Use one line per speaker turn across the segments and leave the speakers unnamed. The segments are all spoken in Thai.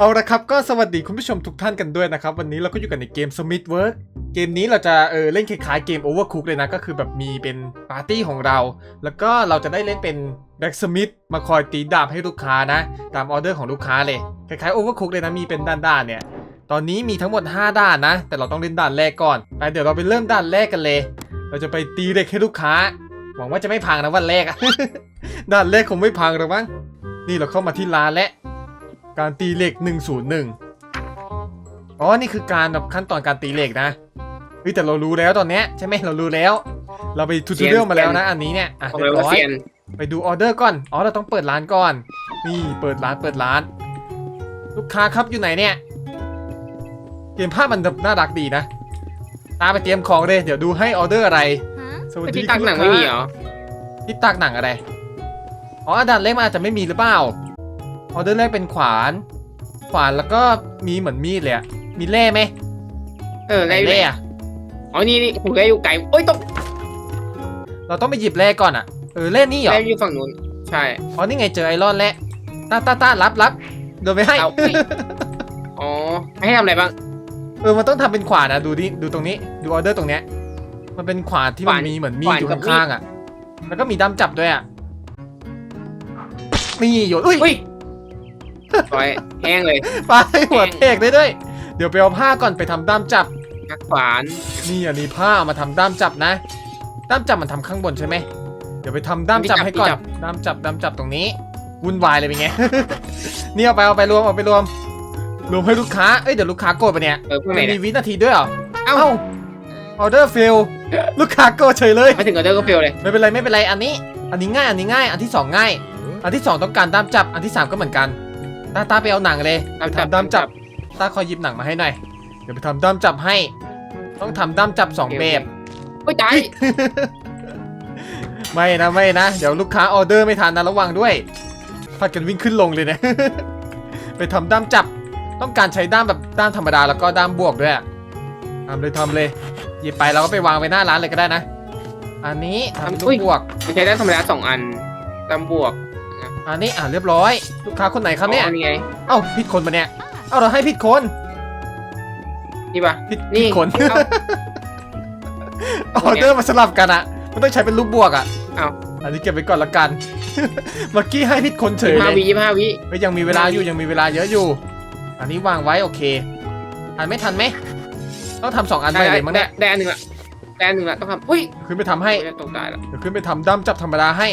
เอาละครับก็สวัสดีคุณผู้ชมทุกท่านกันด้วยนะครับ วันนี้เราก็อยู่กันในเกม Smith Work เกมนี้เราจะเออเล่นคล้ายๆเกม Overcook เลยนะ ก็คือแบบมีเป็นปาร์ตี้ของเรา แล้วก็เราจะได้เล่นเป็น Blacksmith มาคอยตีดาบให้ลูกค้านะ ตามออเดอร์ของลูกค้าเลย คล้ายๆ Overcook เลยนะ มีเป็นด้านๆเนี่ย ตอนนี้มีทั้งหมด 5 ด้านนะ แต่เราต้องเล่นด่านแรกก่อนไปเดี๋ยวเราไปเริ่มด่านแรกกันเลย เราจะไปตีเหล็กให้ลูกค้า หวังว่าจะไม่พังนะวันแรกอะด่านแรกคงไม่พังหรอกมั้งนี่เราเข้ามาที่ร้านและ การตีเหล็ก101 อ๋อ นี่คือการแบบขั้นตอนการตีเหล็กนะเฮ้ยแต่เรารู้แล้วตอนเนี้ยใช่ไหมเรารู้แล้ว เราไปทูตเรียลมาแล้วนะอันนี้เนี่ยอะ
ของ
เรีย
เรา
บร้อย
เซียน
ไปดูออเดอร์ก่อน อ๋อเราต้องเปิดร้านก่อน นี่เปิดร้านเปิดร้าน ลูกค้าครับอยู่ไหนเนี่ย เกมภาพมันน่ารักดีนะ ตามไปเตรียมของเลยเดี๋ยวดูให้ออเดอร์อะไรสวัส
แต่
ดี
ที่ตักหนัง
คุณ
ไม่
ลู
มี
ค้า
เหรอ
ที่ตักหนังอะไร อ๋อด่านเล็กมันอาจจะไม่มีหรือเปล่า ออเดอร์แรกเป็นขวาน ขวานแล้วก็มีเหมือนมีดเลยอะมีแร่ไหม
เออ
ไหน
ได้
แร่อะ
อ๋อนี่นี่ผมได้อยู่ไกลโอ้ยตก
เราต้องไปหยิบแร่ก่อนอะเออแร่นี่เหรอ
ได้อยู่ฝั่งนู้นใช่
อ๋อนี่ไงเจอไอรอนแล้วตาตาตารับรับโดนไปให้
เอาอุ๊ยอ๋อให้ทำอะไรบ้าง
เออมันต้องทำเป็นขวานนะดูดิดูตรงนี้ดูออเดอร์ตรงเนี้ยมันเป็นขวานที่มัน
ขวาน
มีเหมือนมีด
ขวาน
อยู่
กับมีด
ข้างๆอะแล้วก็มีด้ามจับด้วยอะนี่โยนอุ้ย
อุ้ยร้อยแห้งเลย
ไปหัวเทกได้ด้วย เดี๋ยวไปเอาผ้าก่อนไปทำด้ามจับ
นักขวาน
นี่อันนี้ผ้าเอามาทำด้ามจับนะ ด้ามจับมันทำข้างบนใช่ไหม เดี๋ยวไปทำด้ามจับให้ก่อน ด้ามจับด้ามจับตรงนี้ วุ่นวายเลยเป็นไง นี่เอาไปเอาไปรวมเอาไปรวม รวมให้ลูกค้า เอ้ยเดี๋ยวลูกค้าโกรธปะเนี่ย
เออพวกไหน
มันมี
เนี่ย
วินาทีด้วยเหรอ
เอ้า
เอ้าออเดอร์เฟลลูกค้าโกรธเฉยเลย
มาถึงออเดอร์ก็เฟลเลย
ไม่เป็นไรไม่เป็นไรอันนี้ อันนี้ง่ายอันนี้ง่าย อันที่สองง่าย อันที่สองต้องการด้ามจับ อันที่สามก็เหมือนกัน ตาตาไปเอาหนังเลยไปทำด้ามจับ ตาคอยหยิบหนังมาให้หน่อย เดี๋ยวไปทำด้ามจับให้ ต้องทำด้ามจับสองแบบ
โอ้ยตาย
ไม่นะไม่นะ เดี๋ยวลูกค้าออเดอร์ไม่ทันนะระวังด้วยพากันวิ่งขึ้นลงเลยนะ ไปทำด้ามจับ ต้องการใช้ด้ามแบบด้ามธรรมดาแล้วก็ด้ามบวกด้วยอะทำเลยทำเลยหยิบไปแล้วก็ไปวางไว้หน้าร้านเลยก็ได้นะ อันนี้ทำลูกบวก
มันใช้ได้ธรรมดาสองอันตามบวก
อันนี้อ่าเรียบร้อย ลูกค้าคนไหนครับเนี่ย
อ๋อนี่ไง
เอ้าผิดคนปะเนี่ย เอ้าเราให้ผิดคน
นี่ปะ
ผิด
นี่
ผิดคน
เอ้า
ออเดอร์มาสลับกันอะมันต้องใช้เป็นลูกบวกอะ
เอ้า
อันนี้เก็บไว้ก่อนละกัน เมื่อกี้ให้ผิดคนเฉย
ห้า
เลย
วิยี่ห้าวิ
เฮ้ยยังมีเวลาอยู่ยังมีเวลาเยอะอยู่ อันนี้วางไว้โอเคทันไหม่ทันไหมต้องทำสองอันไป
ได้
เลยมั้ง
ได้
เนี่ย
ได้อันหนึ่งละได้อันหนึ่งละต้องทำอุ้ย
ขึ้นไปทำให้
ไม่ได้ตกตายละ
เดี๋ยวขึ้นไปทำด้ามจับธรรมดาให้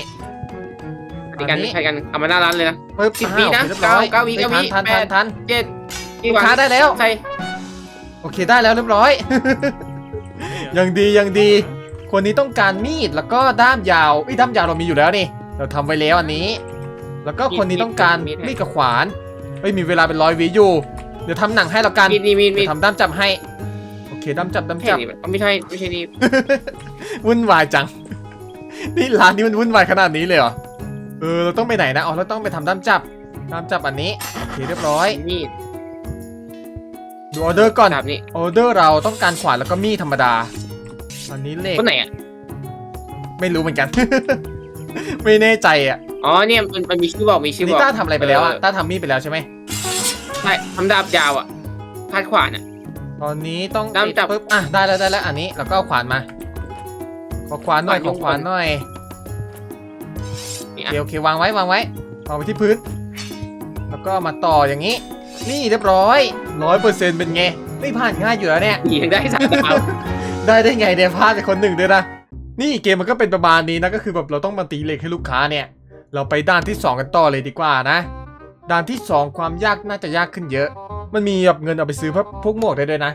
อันนี้กันใช้กันเอามาหน้าร้านเลยนะ
ปึ๊บ
สิบวิ
อ้าว
นะ
เรียบร้อย
เก้าเก้าวิ
ฮ้ย
เก้าวิ
ทัน
แป
ทัน
ด
ทัน
เจ็ด
ลูกค้าได้แล้ว
ใช่
โอเคได้แล้วเรียบร้อย ยังดียังดี คนนี้ต้องการมีดแล้วก็ด้ามยาวเอ้ยด้ามยาวเรามีอยู่แล้วนี่ เราทำไว้แล้วอันนี้ แล้วก็คนนี้ต้องการมีดกับขวานเฮ้ยมีเวลาเป็นร้อยวิอยู่ เดี๋ยวทำหนังให้แล้วกัน
มีดนี่มีดมี
เดี๋
ด
ยวทำด้ามจับให้ โอเคด้ามจับด้าม
ไม่ใช่
จับ
นี่ไม่ใช่ไม่ใช่นี่
วุ่นวายจัง นี่ร้านนี้มันวุ่นวายขนาดนี้เลยเหรอเออเราต้องไปไหนนะอ๋อเราต้องไปทำด้ามจับด้ามจับอันนี้โอเคเรียบร้อย
มีด
ดูออเดอร์ก่อน
แบบนี้
ออเดอร์เราต้องการขวานแล้วก็มีดธรรมดาอันนี้เลข
คนไหนอะ
ไม่รู้เหมือนกัน ไม่แน่ใจอะ
อ๋อเนี่ยมันมันมีชื่อบอกมีชื่อ
นี่
บอก
ต้าทำอะไรไปแล้วอะ
เออ
ต้าทำมีดไปแล้วใช่ไหม
ใช่ทำดาบยาวอะคาดขวานอะ
ตอนนี้ต้อง
ด้ามจับ
ปุ๊บอะได้แล้วได้แล้วอันนี้เราก็เอาขวานมาขอขวานหน่อย
ข
ข
วา
อนขวานหน่อย
นี่
โอ
อะ
เคโอเควางไว้วางไว้วางไว้ที่พื้น แล้วก็มาต่ออย่างนี้ นี่เรียบร้อยร้อยเปอร์เซ็นต์เป็นไงไม่ผ่านง่ายอยู่แล้วเนี่ย
ยังได้สามดาว
ได้ได้ไงเนี่ยพลาดไปคนหนึ่งด้วยนะ นี่เกมมันก็เป็นประมาณนี้นะก็คือแบบเราต้องมาตีเหล็กให้ลูกค้าเนี่ย เราไปด้านที่ 2 กันต่อเลยดีกว่านะด่านที่ 2 ความยากน่าจะยากขึ้นเยอะ มันมีแบบเงินเอาไปซื้อพวกพวกหมวกได้ด้วยนะ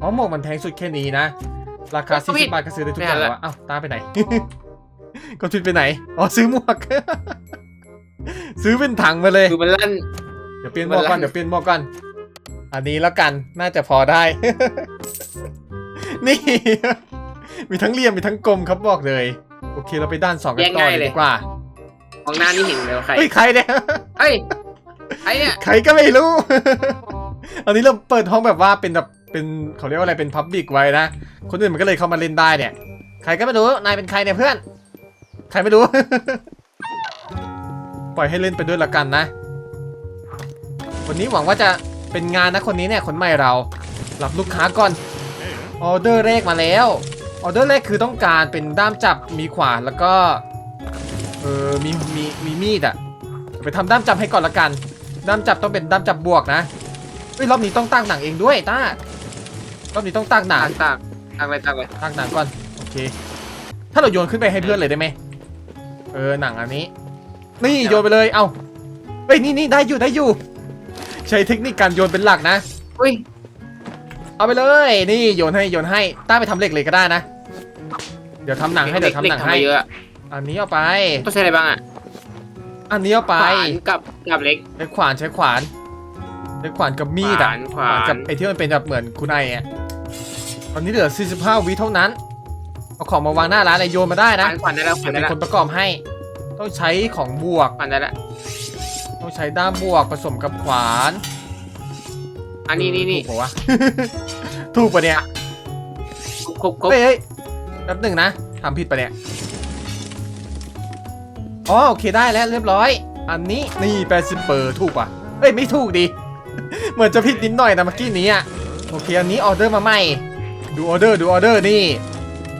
อ๋อหมวกมันแพงสุดแค่นี้นะ ราคา40บาทก็ซื้อได้ทุกอย่างแล้วอะอ้าวตาไปไหน ก็ทุนไปไหน อ๋อซื้อหมวก ซื้อเป็นถังมาเลย
คือมันลั่น
เดี๋ยวเปลี่ยนหมวกก่อน
มันลั่น
เดี๋ยวเปลี่ยนหมวกก่อน อันนี้แล้วกัน น่าจะพอได้ นี่ มีทั้งเหลี่ยมมีทั้งกลมครับบอกเลย โอเคเราไปด้านสองกันต่อเลยดีกว่า
ของหน้านี่เห็นเลยว่าใคร
เฮ้ยใครเนี่ย
เฮ้ยใครเนี่ย
ใครก็ไม่รู้ อันนี้เราเปิดห้องแบบว่าเป็นแบบเป็นเขาเรียกว่าอะไรเป็นพับบิกไว้นะ คนอื่นมันก็เลยเข้ามาเล่นได้เนี่ย ใครก็ไม่รู้ นายเป็นใครเนี่ยเพื่อน ใครไม่รู้ ปล่อยให้เล่นไปด้วยละกันนะคนนี้หวังว่าจะเป็นงานนะคนนี้เนี่ยคนใหม่เรารับลูกค้าก่อนออเดอร์แรกมาแล้วออเดอร์แรกคือต้องการเป็นด้ามจับมีขวานแล้วก็เออมีมีมีมีดอะไปทำด้ามจับให้ก่อนละกัน ด้ามจับต้องเป็นด้ามจับบวกนะเฮ้ยรอบนี้ต้องตั้งหนังเองด้วยต้ารอบนี้ต้องตั้งหนั
ตางกตากตากเลยตากเลย
ตั้งหนังก่อนโอเคถ้าเราโยนขึ้นไปให้เพื่อนเลยได้ไหม เออหนังอันนี้ นี่โยนไปเลย เอาเฮ้ยนี่นี่ได้อยู่ได้อยู่ ใช้เทคนิคการโยนเป็นหลักนะ
อุ้ย
เอาไปเลย นี่โยนให้โยนให้ต้าไปทำเหล็กเลยก็ได้นะ เดี๋ยวทำหนังให้เดี๋ยวทำหนังให้
เด็กๆมาเยอะ
อันนี้เอาไป
ต้องใช้อะไรบ้างอะ
อันนี้เอาไป
ขวานกับกับเล็ก
ใช้ขวานใช้ขวานใช้ขวานกับมีดอะ
ขวานขวาน
กับไอ้ที่มันเป็นแบบเหมือนคุณไออะตอนนี้เหลือ 45วิเท่านั้น เอาของมาวางหน้าร้านไอโยนมาได้
ข
นะ
วานขวานได้แล้วขวา
เดี๋
น
ยว
ได้
เป็น
แล้ว
คนประกอบให้ ต้องใช้ของบวก
ขวานได้แล้ว
ต้องใช้ด้ามบวกผสมกับขวาน
อันนี้นี่นี่
ถูกปะวะ ถูกปะเนี่ย
ครบครบ
เฮ้ยเฮ้ยแป๊บหนึ่งนะทำผิดปะเนี่ยอ๋อโอเคได้แล้วเรียบร้อย อันนี้นี่แปดสิบเปอร์ถูกปะเอ้ยไม่ถูกดิ เหมือนจะผิดนิดหน่อยนะเมื่อกี้นี้อะโอเคอันนี้ออเดอร์มาใหม่ ดูออเดอร์ดูออเดอร์นี่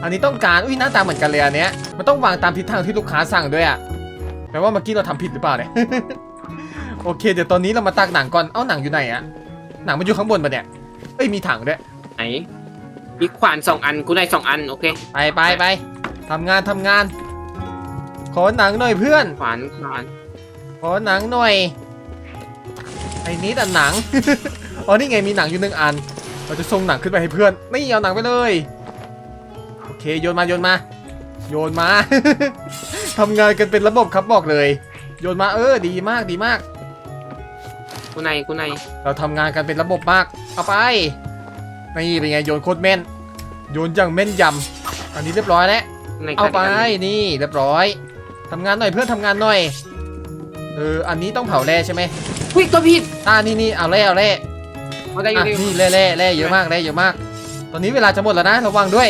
อันนี้ต้องการ อุ้ยหน้าตาเหมือนกันเลยอันเนี้ย มันต้องวางตามทิศทางที่ลูกค้าสั่งด้วยอะแปลว่าเมื่อกี้เราทำผิดหรือเปล่าเนี่ย โอเค เดี๋ยวตอนนี้เรามาตักหนังก่อน เอ้าหนังอยู่ไหนอะหนังมันอยู่ข้างบนปะเนี่ย เอ้ยมีถังด้วย
ไหนมีขวานสองอันกูได้สองอันโอเค
ไปไปไปทำงานทำงาน ขอหนังหน่อยเพื่อน
ขวานขวาน
ขอหนังหน่อย ไอ้นี้แต่หนัง อ๋อนี่ไงมีหนังอยู่หนึ่งอัน เราจะส่งหนังขึ้นไปให้เพื่อน นี่เอาหนังไปเลยโอ เคโยนมาโยนมา โยนมา ทำงานกันเป็นระบบครับบอกเลย โยนมาเออดีมากดีมาก
กูในกูใน
เราทำงานกันเป็นระบบมาก เอาไป นี่เป็นไงโยนโคตรแม่น โยนอย่างแม่นยำอันนี้เรียบร้อยแล้ว
กูใน
เอาไป
กัน
นี่เรียบร้อยทำงานหน่อยเพื่อนทำงานหน่อย เอออันนี้ต้องเผาแร่ใช่ไหม
อุ้ยก็ผิด
อ่านี่นี่เอาแร่เอาแร่
มาได้อ
อะ
ยู่ดี
นี่แร่แร่แร่เยอะมากแร่เยอะมาก ตอนนี้เวลาจะหมดแล้วนะระวังด้วย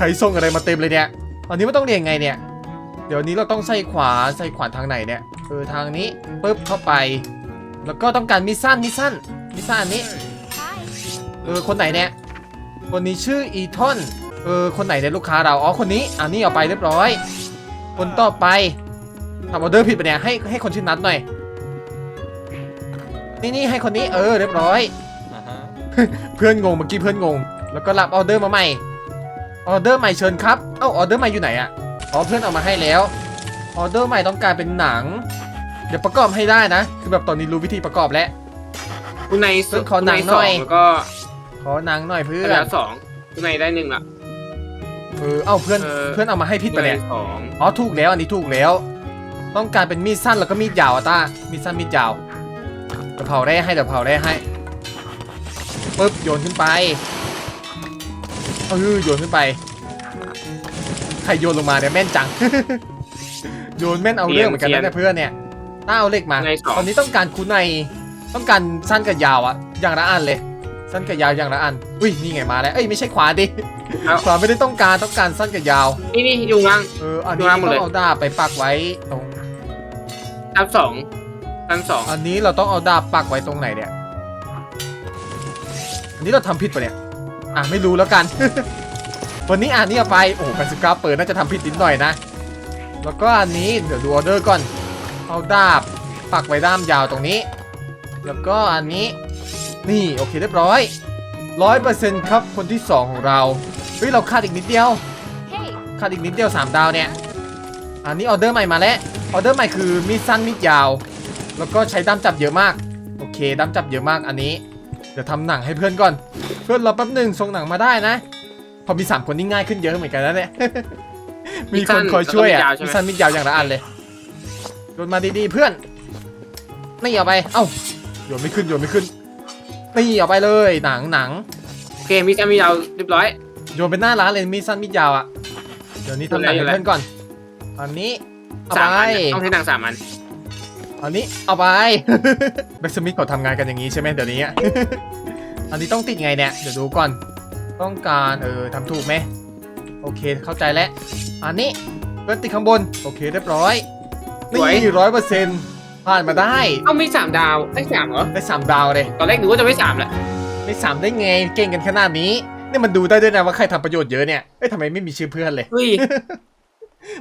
ใครส่งอะไรมาเต็มเลยเนี่ยตอนนี้มันต้องเรียงไงเนี่ย เดี๋ยวนี้เราต้องใส่ขวาใส่ขวานทางไหนเนี่ยเออทางนี้ปึ๊บเข้าไป แล้วก็ต้องการมิสซันมิสซันมิสซันอันนี้เออคนไหนเนี่ยคนนี้ชื่ออีทอนเออคนไหนเนี่ยลูกค้าเราอ๋อคนนี้อันนี้เอาไปเรียบร้อย คนต่อไปทำออเดอร์ผิดไปะเนี่ยให้ให้คนชื่อนัดหน่อยนี่นี่ให้คนนี้เออเรียบร้อย เพื่อนงงเมื่อกี้เพื่อนงง แล้วก็รับออเดอร์มาใหม่ ออเดอร์ใหม่เชิญครับ เอ้าออเดอร์ใหม่อยู่ไหนอะอ๋อเพื่อนเอามาให้แล้วออเดอร์ใหม่ต้องการเป็นหนัง เดี๋ยวประกอบให้ได้นะ คือแบบตอนนี้รู้วิธีประกอบแล้ว
กูใน
เพิ่งขอหนังหน่อย
กูใสแล้วก็
ขอหนังหน่อยเพื่อ
ได้แล้
น
วสองกูในได้หนึ่งละ
เออเอ้าเพื่อน
เออ
เพื่อนเอามาให้ผิด
กู
ไปะ
ใน
เนี่ย
สอง
อ๋อถูกแล้วอันนี้ถูกแล้ว ต้องการเป็นมีดสั้นแล้วก็มีดยาวอะต้ามีดสั้นมีดยาวเดี๋ยวเผาได้ให้เดี๋ยวเผาได้ให้ปึ๊บโยนขึ้นไป เออโยนขึ้นไป ใครโยนลงมาเนี่ยแม่นจัง โยนแม่นเอาเรื่องเหมือนกันนะเนี่ยเพื่อนเนี่ยต้าเอาเหล็กมา
ในสอง
ตอนนี้ต้องการคูใน ต้องการสั้นกับยาวอะอย่างละอันเลย สั้นกับยาวอย่างละอัน อุ้ยนี่ไงมาแล้ว เอ้ยไม่ใช่ขวาดิ
เอา
ขวาไม่ได้ต้องการต้องการสั้นกับยาว
นี่นี่อยู่ล่าง
เอออัน
ดู
นี้
น้ำหม
ต้
ด
อ
เลย
งเอาดาบไปปักไว้ตรง
ชั้นสองชั้นสอง
อันนี้เราต้องเอาดาบปักไว้ตรงไหนเนี่ย อันนี้เราทำผิดปะเนี่ย อะไม่รู้แล้วกัน วันนี้อ่านนี่เอาไป โอ้โห89เปิดน่าจะทำผิดนิดหน่อยนะ แล้วก็อันนี้เดี๋ยวดูออเดอร์ก่อน เอาดาบปักไว้ด้ามยาวตรงนี้ แล้วก็อันนี้ นี่โอเคเรียบร้อยร้อยเปอร์เซ็นต์ครับคนที่สองของเรา เฮ้ยเราขาดอีกนิดเดียว
Hey,
ขาดอีกนิดเดียว3ดาวเนี่ย อันนี้ออเดอร์ใหม่มาแล้ว ออเดอร์ใหม่คือมีดสั้นมีดยาว แล้วก็ใช้ด้ามจับเยอะมาก โอเคด้ามจับเยอะมากอันนี้ เดี๋ยวทำหนังให้เพื่อนก่อนเพื่อนเรอแป๊บหนึ่งส่งหนังมาได้นะ พอมี3คนนี่ง่ายขึ้นเยอะเหมือนกันนะเนี่ย มีคนคอยช่วยอะมีสั้นมียาวอย่างละอันเลยโยนมาดีๆเพื่อน นี่เอาไป เอ้าโยนไม่ขึ้นโยนไม่ขึ้น นี่เอาไปเลยหนังหนัง
โอเคมีชั้นมียาวเรียบร้อย
โยนเป็นหน้าร้านเลยมีสั้นมียาวอะ เดี๋ยวนี้ทำหนัง
อยู่
ให้
แล้ว
เพื่อนก่อน อันนี้เอาไป
ต้องใช้หนังสามอัน
อันนี้เอาไปแบ็กสมิธเขาทำงานกันอย่างนี้ใช่ไหมเดี๋ยวนี้ อะอันนี้ต้องติดไงเนี่ย เดี๋ยวดูก่อน ต้องการเออทำถูกไหมโอเคเข้าใจแล้ว อันนี้เพื่อนติดข้างบน โอเคเรียบร้อย
สวย
นี่ร้อยเปอร์เซ็นต์ทผ่านมาได้
เอ้ามีสามดาวได้สามเหรอ
ได้สามดาวเลย
ตอนแรกนึกว่าจะไม่สามแหละ
ได้สามได้ไงเก่งกันขนาดนี้นี่มันดูได้ด้วยนะว่าใครทำประโยชน์เยอะเนี่ยเอ้ยทำไมไม่มีชื่อเพื่อนเลย
เฮ้ย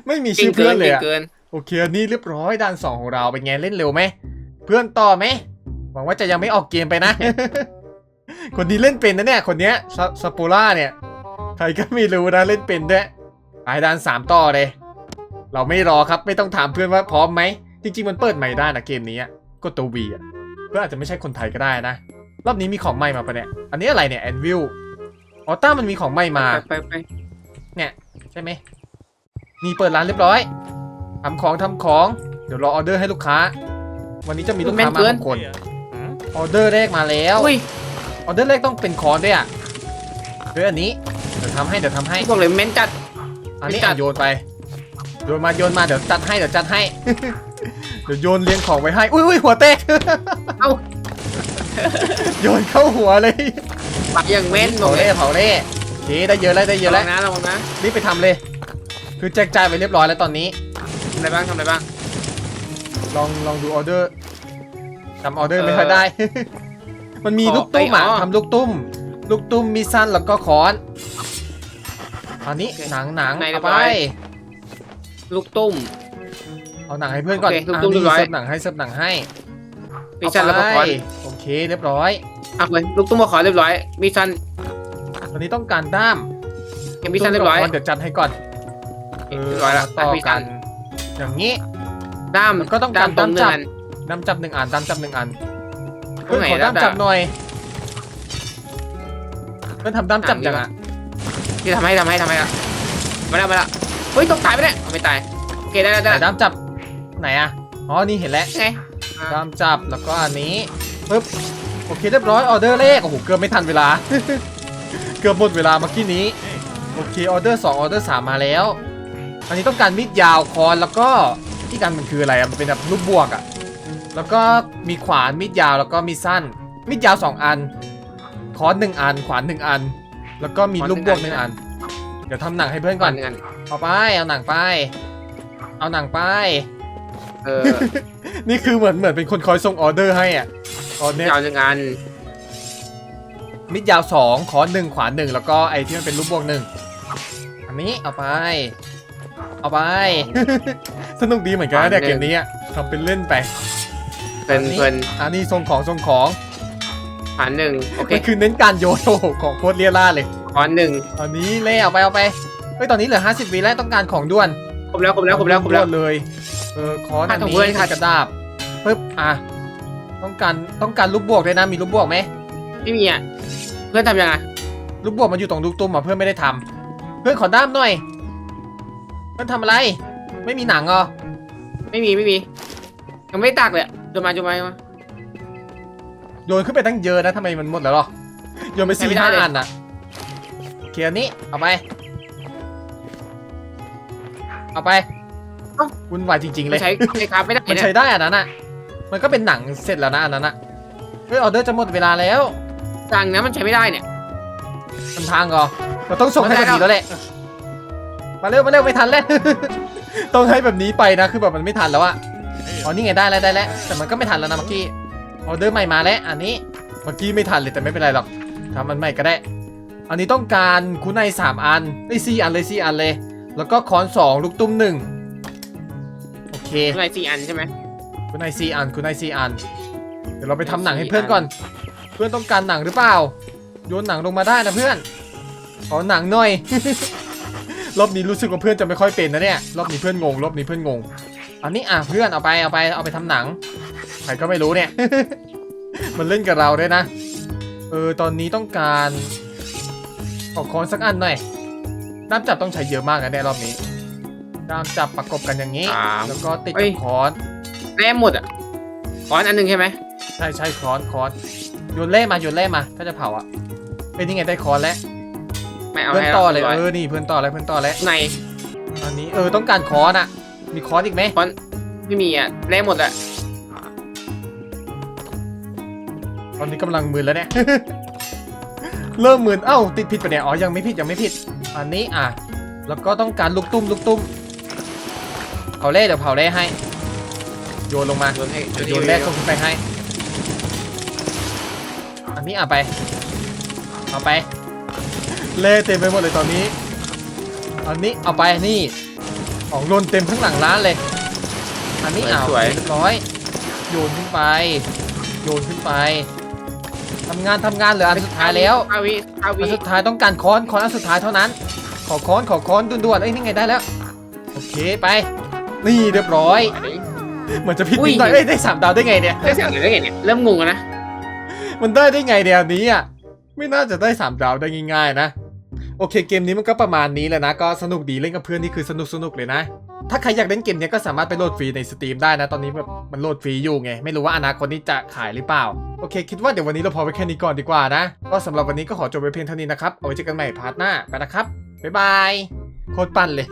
ไม่มี
เก่
ชื่
ง
อ
เกิ
เพื่อนนเลย
เก่ง
อะ
เกิน
โอเคอันนี้เรียบร้อยด่านสองของเราเป็นไงเล่นเร็วไหมเพื่อนต่อไหมหวังว่าจะยังไม่ออกเกมไปนะ คนนี้เล่นเป็นนะเนี่ย คนเนี้ยสสปูล่าเนี่ย ใครก็ไม่รู้นะเล่นเป็นด้วยไปด่านสามต่อเลย เราไม่รอครับไม่ต้องถามเพื่อนว่าพร้อมไหม จริง ๆ มันเปิดใหม่ได้นะเกมนี้อะกดตัววีอะเพื่อนอาจจะไม่ใช่คนไทยก็ได้นะ รอบนี้มีของใหม่มาปะเนี่ย อันนี้อะไรเนี่ยแอนวิลออต้ามันมีของใหม่มา
ไปไปไป
ใช่ไหมนี่เปิดร้านเรียบร้อยทำของทำของ เดี๋ยวรอออเดอร์ให้ลูกค้า วันนี้จะมีลูกค้ามาหกคน ออเดอร์แรกมาแล้ว
อุ้ย
ออเดอร์แรกต้องเป็นคอนด้วยอะด้วยอันนี้เดี๋ยวทำให้เดี๋ยวทำให้
บอกเลยเม้นจัด
อันนี้
ไม่จัด
อะโยนไป โยนมาโยนมาเดี๋ยวจัดให้เดี๋ยวจัดให้ เดี๋ยวโยนเรียงของไว้ให้ อุ้ยอุ้ยหัวแตก
เอ้า
โยนเข้าหัวเลย
ปักอย่างเม้นบอ
เผาก
เล
เล่
ย
เผาเล่โอเคได้เยอะแล้วได้เยอะ
ระ
แล้ว
วังนะระวังนะ
รีบไปทำเลย คือแจกจ่ายไปเรียบร้อยแล้วตอนนี้
ทำอะไรบ้างทำอะไรบ้าง
ลองลองดูออเดอร์จำออเดอร์
เออ
ไม่ค่อยได้ มันมี
ขอ
ลูกตุ้มอะ
ไปอ๋อ
ทำลูกตุ้ม ลูกตุ้มมีสั้นแล้วก็คอนอันนี้หนังหนัง
ไหนเรี
เอา
ยบ
ไป
ร้อยลูกตุ้ม
เอาหนังให้เพื่อนก่อน
โอเคลูกตุ้ม
อะนี่
เรียบร้อย
เสิร์ฟหนังให้เสิร์ฟหนังให้
มีชันแล้วก็คอน
เอาไปโอเคเรียบร้อย
อะเลยลูกตุ้มมาขอเรียบร้อยมีชัน
ตอนนี้ต้องการด้าม
ยังมีชันเรียบร้อย
ตุ้มกับคอนเดี๋ยวจัดให้ก่อนเออ
เรียบร้อยแล้ว
เาต่อ
มีชั้
กัน
น
อย่างนี้
ด้าม
มันก็ต้องการ
ด้ามตรง
ด้าม
หนึ่
จับ
งอัน
ด้ามจับหนึ่งอันด้ามจับหนึ่งอัน
ตร
เพื่องน
ไหน
ขอด้าม
ด้าม
จับหน่อยเพื่อนทำด้ามจับยังอะ
ที่ทำให้ทำให้ทำให้ละมาแล้วมาแล้วเฮ้ยต้องตายไปเนี่ยเอาไม่ตายโอเคได้แล้วได้
ไหน
แล้ว
ด้ามจับไหนอะอ๋อนี่เห็นแล้ว
ไงอะ
ด้ามจับแล้วก็อันนี้ปึ๊บโอเคเรียบร้อยออเดอร์แรกโอ้โหเกือบไม่ทันเวลา เกือบหมดเวลาเมื่อกี้นี้โอเคออเดอร์2ออเดอร์3มาแล้ว อันนี้ต้องการมีดยาวคอนแล้วก็ที่กันมันคืออะไรอะมันเป็นแบบรูปบวกอะ แล้วก็มีขวานมีดยาวแล้วก็มีดสั้น มีดยาว2อัน คอนหนึ่งอัน ขวานหนึ่งอัน แล้วก็มีลูกบวกหนึ่งอัน เดี๋ยวทำหนังให้เพื่อน
ก่
ก่
อ
อนน
หนึ่งอัน
เอาไปเอาหนังไป เอาหนังไป
เออ
นี่คือเหมือนเหมือนเป็นคนคอยส่งออเดอร์ให้อะตอนเนี้ย
ยาวหนึ่งอัน
มิดยาวสองขอหนึ่งขวานหนึ่งแล้วก็ไอ้ที่มันเป็นรูปบวกหนึ่งอันนี้เอาไป เอาไป สนุกดีเหมือนกันนะเนี่ยเกมนี้อะทำเป็นเล่นไป
เพลิน
อันนี้
เพลิน
อันนี้ส่งของส่งของ
ขานหนึ่งโอเค
มันคือเน้นการโยนโอ้โหของโคตรเรียราดเลย
ขอนหนึ่ง
อันนี้เล่เอาไปเอาไปเฮ้ยตอนนี้เหลือ 50วิแล้วต้องการของด่วน
ครบแล้วครบแล้วครบแล้วครบแล้ว
ด่นเลยเออคอน
ขา
อั
ด
น
ของ
นี้
เพื่อนขาด
กระดาบปึ๊บอะต้องการต้องการลูกบวกด้วยนะมีลูกบวกไหม
ไม่มีอะเพื่อนทำยังไง
ลูกบวกมันอยู่ตรงลูกตุ้มอะเพื่อนไม่ได้ทำเพื่อนขอด้ามหน่อย เพื่อนทำอะไร ไม่มีหนังเหรอ
ไม่มีไม่มียังไม่ได้ตักเลยอะโย นมาโยนมาโยนมา
โยนขึ้นไปตั้งเยอะนะทำไมมันหมดแล้วหรอ โยนไปสี่
ไม่ได้
ห้า
เลย
อันอะเคลียร์นี้เอาไป เอาไปวุ่นวายจริง ๆ เล
ไม่
ย
ใช้ใช้ครับไม่ได้
มัน
เนี่ย
ใช้ได้อันนั้นอะ มันก็เป็นหนังเสร็จแล้วนะอันนั้นอะ เฮ้ยออเดอร์จะหมดเวลาแล้ว
ตังค์นะมันใช้ไม่ได้เนี่ย
มันทางก่อเราต้องส่งให้
ไม่
แบบ
ได้
นี้แล้วแหละ มาเร็วมาเร็วไม่ทันแล้ว ต้องให้แบบนี้ไปนะ คือแบบมันไม่ทันแล้วอะ อ๋อนี่ไงได้แล้วได้แล้วแต่มันก็ไม่ทันแล้วนะเมื่อกี้ออเดอร์ใหม่มาแล้วอันนี้เมื่อกี้ไม่ทันเลยแต่ไม่เป็นไรหรอกทำมันใหม่ก็ได้ อันนี้ต้องการคุณในสามอันได้สี่อันเลยสี่อันเลย แล้วก็ค้อนสองลูกตุ้มหนึ่งโอเค
อะไรสี่อันใช่ไหม
คุณนายซีอันคุณนายซีอัน เดี๋ยวเราไปทำหนังให้เพื่อนก่อน เพื่อนต้องการหนังหรือเปล่า โยนหนังลงมาได้นะเพื่อน ขอหนังหน่อย รอบนี้รู้สึกว่าเพื่อนจะไม่ค่อยเป็นนะเนี่ย รอบนี้เพื่อนงง รอบนี้เพื่อนงง อันนี้อะเพื่อนเอาไปเอาไปเอาไปทำหนังใครก็ไม่รู้เนี่ย มันเล่นกับเราด้วยนะ เออตอนนี้ต้องการขอคอนสักอันหน่อยด้ามจับต้องใช้เยอะมากนะเนี่ยรอบนี้ด้ามจับประกบกันอย่างนี้
สาม
แล้วก็ติด
เอ้
กับ
ย
คอน
แต้มหมดอะขอนอันหนึ่งใช่ไหม
ใช่ใช่คอนคอนโยนเล่มาโยนเล่มาถ้าจะเผาอะเป็นยังไงได้คอนแล้ว
ไม่เอา
เพื่อน
ให้
ต่อเลย
ร้
เออนี่เพื่อนต่อแล้วเพื่อนต่อแล้ว
ใน
อันนี้เออต้องการคอนอะ มีคอนอีกไหม
ไม่มีอะแต้มหมดอะ
ตอนนี้กำลังมึนแล้วเนี่ย เริ่มมึนเอ้า ติดผิดปะเนี่ย อ๋อ ยังไม่ผิด ยังไม่ผิด อันนี้อะ แล้วก็ต้องการลูกตุ้มลูกตุ้มเผาเล่เดี๋ยวเผาเล่ให้ โยนลงมา
โยนให้
เดี๋ยวโยนแรกก็ขึ้นไปให้ อันนี้เอาไป เอาไป เละเต็มไปหมดเลยตอนนี้ อันนี้เอาไปนี่ ของหล่นเต็มข้างหลังร้านเลย อันนี้เอา
สวย
เรียบร้อย โยนขึ้นไป โยนขึ้นไปทำงานทำงานเหลืออันสุดท้ายแล้ว
อาวิอา
อั
วิ
นสุดท้ายต้องการค้อนค้อนอันสุดท้ายเท่านั้น ขอค้อนขอค้อนด่วนๆเอ้ยนี่ไงได้แล้ว โอเคไป นี่เรียบร้อย เหมือนจะผิดนิดหน่อยเอ้ยได้สามดาวได้ไงเนี่ย
ได้สั่งเลยได้ไงเนี่ย เริ่มงงแล้วนะ
มันได้ได้ไงเดี๋ยวนี้อะ ไม่น่าจะได้สามดาวได้ง่ายๆนะ โอเคเกมนี้มันก็ประมาณนี้แหละนะ ก็สนุกดีเล่นกับเพื่อนนี่คือสนุกสนุกเลยนะ ถ้าใครอยากเล่นเกมนี้ก็สามารถไปโหลดฟรีในสตรีมได้นะ ตอนนี้แบบมันโหลดฟรีอยู่ไง ไม่รู้ว่าอนาคตนี้จะขายหรือเปล่า โอเค คิดว่าเดี๋ยววันนี้เราพอไปแค่นี้ก่อนดีกว่านะ ก็สำหรับวันนี้ก็ขอจบไปเพียงเท่านี้นะครับ เอาไว้เจอกันใหม่พาร์ทหน้าไปนะครับ บ๊ายบาย โคตรปั่นเลย